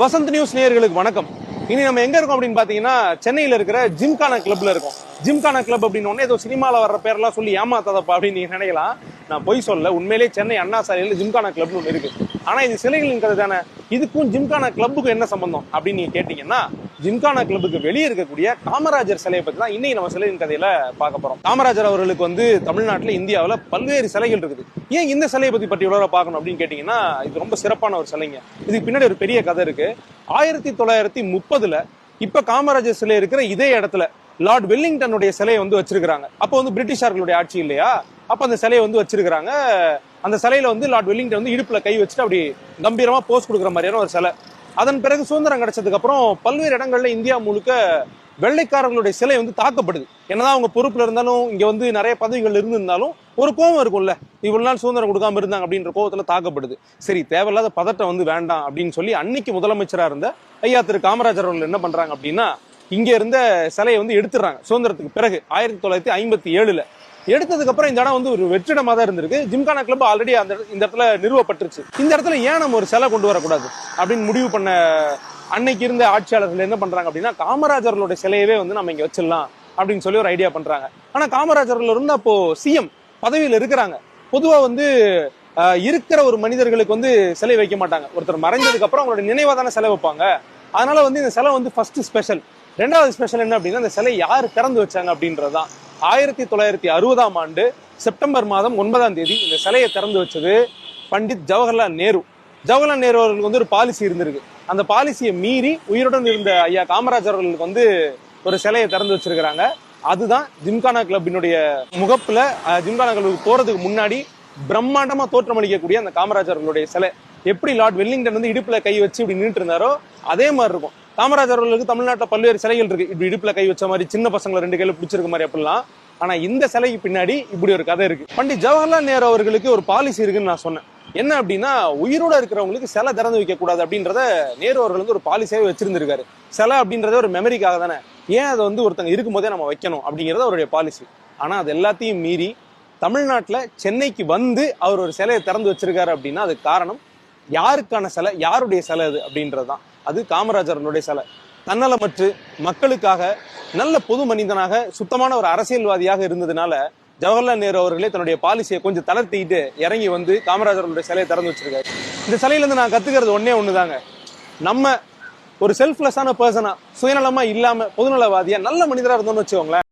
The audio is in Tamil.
வசந்த் நியூஸ் நேயர்களுக்கு வணக்கம். இனி நம்ம எங்க இருக்கோம் அப்படின்னு பாத்தீங்கன்னா சென்னையில இருக்கிற ஜிம்கானா கிளப்ல இருக்கோம். ஜிம்கானா கிளப் அப்படின்னு உடனே ஏதோ சினிமால வர்ற பேர்லாம் சொல்லி ஏமாத்தாதப்பா அப்படின்னு நீங்க நினைக்கலாம். நான் பொய் சொல்ல உண்மையிலேயே சென்னை அண்ணா சாலையில் ஜிம்கானா கிளப்னு ஒன்று இருக்கு. ஆனா இது சிலைகளின் கதை தானே? இதுக்கும் ஜிம்கானா கிளப்புக்கும் என்ன சம்பந்தம்? அப்படின்னு நீங்க கேட்டீங்கன்னா ஜிம்கானா கிளப்புக்கு வெளியே இருக்கக்கூடிய காமராஜர் சிலையை பத்தி தான் இன்னைக்கு நம்ம சிலையின் கதையில பார்க்க போறோம். காமராஜர் அவர்களுக்கு வந்து தமிழ்நாட்டில் இந்தியாவில் பல்வேறு சிலைகள் இருக்குது. ஏன் இந்த சிலையை பத்தி பற்றி இவ்வளவு பார்க்கணும் அப்படின்னு கேட்டீங்கன்னா இது ரொம்ப சிறப்பான ஒரு சிலைங்க. இதுக்கு பின்னாடி ஒரு பெரிய கதை இருக்கு. ஆயிரத்தி தொள்ளாயிரத்தி முப்பதுல இப்ப காமராஜர் சிலை இருக்கிற இதே இடத்துல லார்ட் வெல்லிங்டனுடைய சிலையை வந்து வச்சிருக்காங்க அப்போ வந்து பிரிட்டிஷார்களுடைய ஆட்சி இல்லையா? அப்போ அந்த சிலையை வந்து வச்சிருக்கிறாங்க. அந்த சிலையில வந்து லார்ட் வெல்லிங்டன் வந்து இடுப்புல கை வச்சுட்டு அப்படி கம்பீரமா போஸ் கொடுக்குற மாதிரியான ஒரு சிலை. அதன் பிறகு சுதந்திரம் கிடைச்சதுக்கு அப்புறம் பல்வேறு இடங்கள்ல இந்தியா முழுக்க வெள்ளைக்காரர்களுடைய சிலை வந்து தாக்கப்படுது. என்னதான் அவங்க பொறுப்புல இருந்தாலும் இங்க வந்து நிறைய பதவிகள் இருந்திருந்தாலும் ஒரு கோவம் இருக்கும்ல. இவ்வளவு நாள் சுதந்திரம் கொடுக்காம இருந்தாங்க அப்படின்ற கோவத்துல தாக்கப்படுது. சரி தேவையில்லாத பதட்டம் வந்து வேண்டாம் அப்படின்னு சொல்லி அன்னைக்கு முதலமைச்சரா இருந்த ஐயா திரு காமராஜர் அவர்கள் என்ன பண்றாங்க அப்படின்னா இங்க இருந்த சிலையை வந்து எடுத்துறாங்க சுதந்திரத்துக்கு பிறகு ஆயிரத்தி தொள்ளாயிரத்தி ஐம்பத்தி ஏழுல எடுத்ததுக்கப்புறம் இந்த இடம் வந்து ஒரு வெற்றிடமாக தான் இருந்திருக்கு. ஜிம்கானா கிளப் ஆல்ரெடி அந்த இந்த இடத்துல நிறுவப்பட்டுருச்சு. இந்த இடத்துல ஏன் நம்ம ஒரு சிலை கொண்டு வரக்கூடாது? அப்படின்னு முடிவு பண்ண அன்னைக்கு இருந்த ஆட்சியாளர்கள் என்ன பண்றாங்க அப்படின்னா காமராஜர்களுடைய சிலையவே வந்து நம்ம இங்கே வச்சிடலாம் அப்படின்னு சொல்லி ஒரு ஐடியா பண்றாங்க. ஆனால் காமராஜர்கள் இருந்து அப்போது சிஎம் பதவியில் இருக்கிறாங்க. பொதுவாக வந்து இருக்கிற ஒரு மனிதர்களுக்கு வந்து சிலை வைக்க மாட்டாங்க. ஒருத்தர் மறைஞ்சதுக்கு அப்புறம் அவங்களோட நினைவாக தானே சிலை வைப்பாங்க. அதனால வந்து இந்த சிலை வந்து ஃபர்ஸ்ட் ஸ்பெஷல் ரெண்டாவது ஸ்பெஷல் என்ன அப்படின்னா இந்த சிலை யார் திறந்து வச்சாங்க அப்படின்றது தான் ஆயிரத்தி தொள்ளாயிரத்தி அறுபதாம் ஆண்டு செப்டம்பர் மாதம் ஒன்பதாம் தேதி இந்த சிலையை திறந்து வச்சது பண்டித் ஜவஹர்லால் நேரு. ஜவஹர்லால் நேரு அவர்களுக்கு வந்து ஒரு பாலிசி இருந்திருக்கு. அந்த பாலிசியை மீறி உயிருடன் இருந்த ஐயா காமராஜர் அவர்களுக்கு வந்து ஒரு சிலையை திறந்து வச்சிருக்கிறாங்க. அதுதான் ஜிம்கானா கிளப்பினுடைய முகப்புல ஜிம்கானா கிளப்புக்கு போறதுக்கு முன்னாடி பிரம்மாண்டமா தோற்றமளிக்கக்கூடிய அந்த காமராஜர் அவர்களுடைய சிலை. எப்படி லார்ட் வெல்லிங்டன் வந்து இடுப்புல கை வச்சு இப்படி நின்றுட்டு இருந்தாரோ அதே மாதிரி இருக்கும். காமராஜர் அவர்களுக்கு தமிழ்நாட்டில் பல்வேறு சிலைகள் இருக்கு. இப்படி இடுப்புல கை வச்ச மாதிரி சின்ன பசங்களை ரெண்டு கையில பிடிச்சிருக்க மாதிரி அப்படிலாம். ஆனா இந்த சிலைக்கு பின்னாடி இப்படி ஒரு கதை இருக்கு. பண்டிட் ஜவஹர்லால் நேரு அவர்களுக்கு ஒரு பாலிசி இருக்குன்னு நான் சொன்னேன். என்ன அப்படின்னா உயிரோட இருக்கிறவங்களுக்கு சிலை திறந்து வைக்க கூடாது அப்படின்றத நேரு அவர்கள் வந்து ஒரு பாலிசியாவே வச்சிருந்திருக்காரு. சிலை அப்படின்றத ஒரு மெமரிக்காக தானே. ஏன் அதை வந்து ஒருத்தங்க இருக்கும்போதே நம்ம வைக்கணும் அப்படிங்கறது அவருடைய பாலிசி ஆனா அது எல்லாத்தையும் மீறி தமிழ்நாட்டில் சென்னைக்கு வந்து அவர் ஒரு சிலையை திறந்து வச்சிருக்காரு அப்படின்னா அதுக்கு காரணம் யாருக்கான சிலை யாருடைய சிலை அது அப்படின்றது தான் அது காமராஜரனுடைய சிலை. தன்னலமற்று மக்களுக்காக நல்ல பொது மனிதனாக சுத்தமான ஒரு அரசியல்வாதியாக இருந்ததுனால ஜவஹர்லால் நேரு அவர்களே தன்னுடைய பாலிசியை கொஞ்சம் தளர்த்திட்டு இறங்கி வந்து காமராஜருடைய சிலையை திறந்து வச்சிருக்காரு. இந்த சிலையில இருந்து நான் கத்துக்கிறது ஒன்னே ஒண்ணுதாங்க. நம்ம ஒரு செல்ஃப்லெஸ்ஸான பர்சனா சுயநலமா இல்லாம பொதுநலவாதியா நல்ல மனிதரா இருந்தோம்னு வச்சுக்கோங்களேன்.